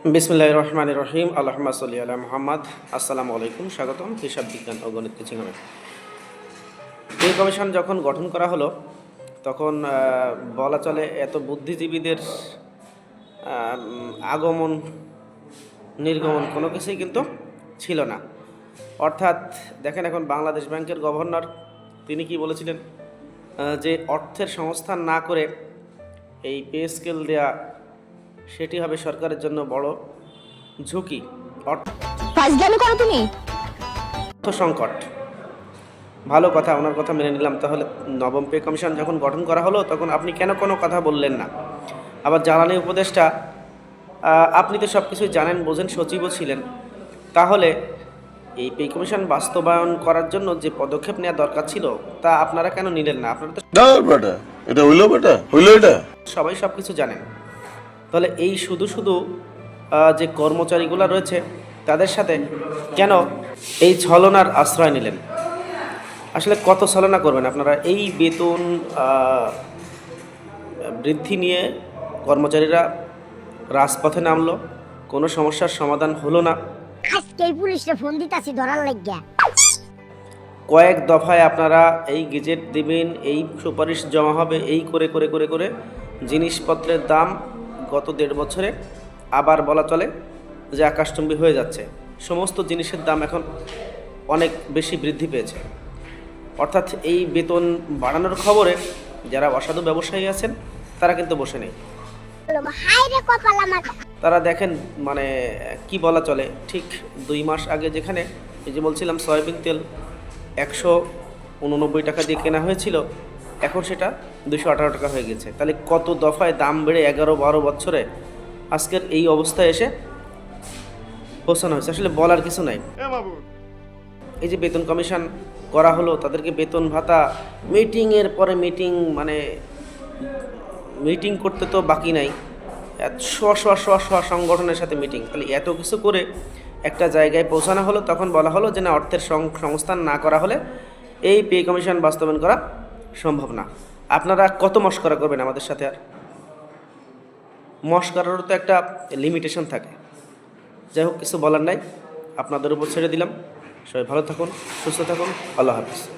বিসমুল্লাহ রহমান রহিম। আল্লাহমা সাল্লি আলা মোহাম্মদ। আসসালামু আলাইকুম। স্বাগতম হিসাব বিজ্ঞান ও গণিত চিংড়ে এই কমিশন যখন গঠন করা হলো, তখন বলা চলে এত বুদ্ধিজীবীদের আগমন, নির্গমন কোনো কিছুই কিন্তু ছিল না। অর্থাৎ, দেখেন এখন বাংলাদেশ ব্যাংকের গভর্নর, তিনি কি বলেছিলেন? যে অর্থের সংস্থান না করে এই পে স্কেল দেয়া সেটি হবে সরকারের জন্য বড় ঝুঁকি। অর্থ করো তুমি। সংকট। ভালো কথা ওনার কথা মেনে নিলাম। তাহলে নবম পে কমিশন যখন গঠন করা হলো তখন আপনি কেন কোনো কথা বললেন না? আবার জ্বালানি উপদেষ্টা আপনি তো সব কিছুই জানেন বোঝেন সচিবও ছিলেন। তাহলে এই পে কমিশন বাস্তবায়ন করার জন্য যে পদক্ষেপ নেওয়া দরকার ছিল তা আপনারা কেন নিলেন না? আপনারা তো এটা হইল বেটা হইল এটা। সবাই সব কিছু জানেন। তাহলে এই শুধু শুধু যে কর্মচারীগুলো রয়েছে তাদের সাথে কেন এই ছলনার আশ্রয় নিলেন? আসলে কত ছলনা করবেন আপনারা? এই বেতন বৃদ্ধি নিয়ে কর্মচারীরা রাজপথে নামলো কোনো সমস্যার সমাধান হলো না। আজকে এই পুলিশে ফোন দিতাছি ধরার লাগিয়া। কয়েক দফায় আপনারা এই গেজেট দেবেন এই সুপারিশ জমা হবে এই করে করে করে করে জিনিসপত্রের দাম গত দেড় বছরে আবার বলা চলে যে আকাশচুম্বী হয়ে যাচ্ছে। সমস্ত জিনিসের দাম এখন অনেক বেশি বৃদ্ধি পেয়েছে। অর্থাৎ এই বেতন বাড়ানোর খবরে যারা অসাধু ব্যবসায়ী আছেন তারা কিন্তু বসে নেই। তারা দেখেন মানে কি বলা চলে ঠিক দুই মাস আগে যেখানে এই যে বলছিলাম সয়াবিন তেল একশো উননব্বই টাকা দিয়ে কেনা হয়েছিল এখন সেটা দুশো আঠারো টাকা হয়ে গেছে। তাহলে কত দফায় দাম বেড়ে এগারো বারো বছরে আজকের এই অবস্থায় এসে পৌঁছানো হয়েছে? আসলে বলার কিছু নাই। এই যে বেতন কমিশন করা হলো তাদেরকে বেতন ভাতা মিটিংয়ের পরে মিটিং মানে মিটিং করতে তো বাকি নাই। স্ব স্ব স্ব স্ব সংগঠনের সাথে মিটিং তাহলে এত কিছু করে একটা জায়গায় পৌঁছানো হলো তখন বলা হলো যে না অর্থের সংস্থান না করা হলে এই পে কমিশন বাস্তবায়ন করা সম্ভব না। আপনারা কত মস্করা করবেন আমাদের সাথে আর? মস্করারও তো একটা লিমিটেশন থাকে। যাই হোক, কিছু বলার নাই। আপনাদের উপর ছেড়ে দিলাম। সবাই ভালো থাকুন, সুস্থ থাকুন। আল্লাহ হাফিজ।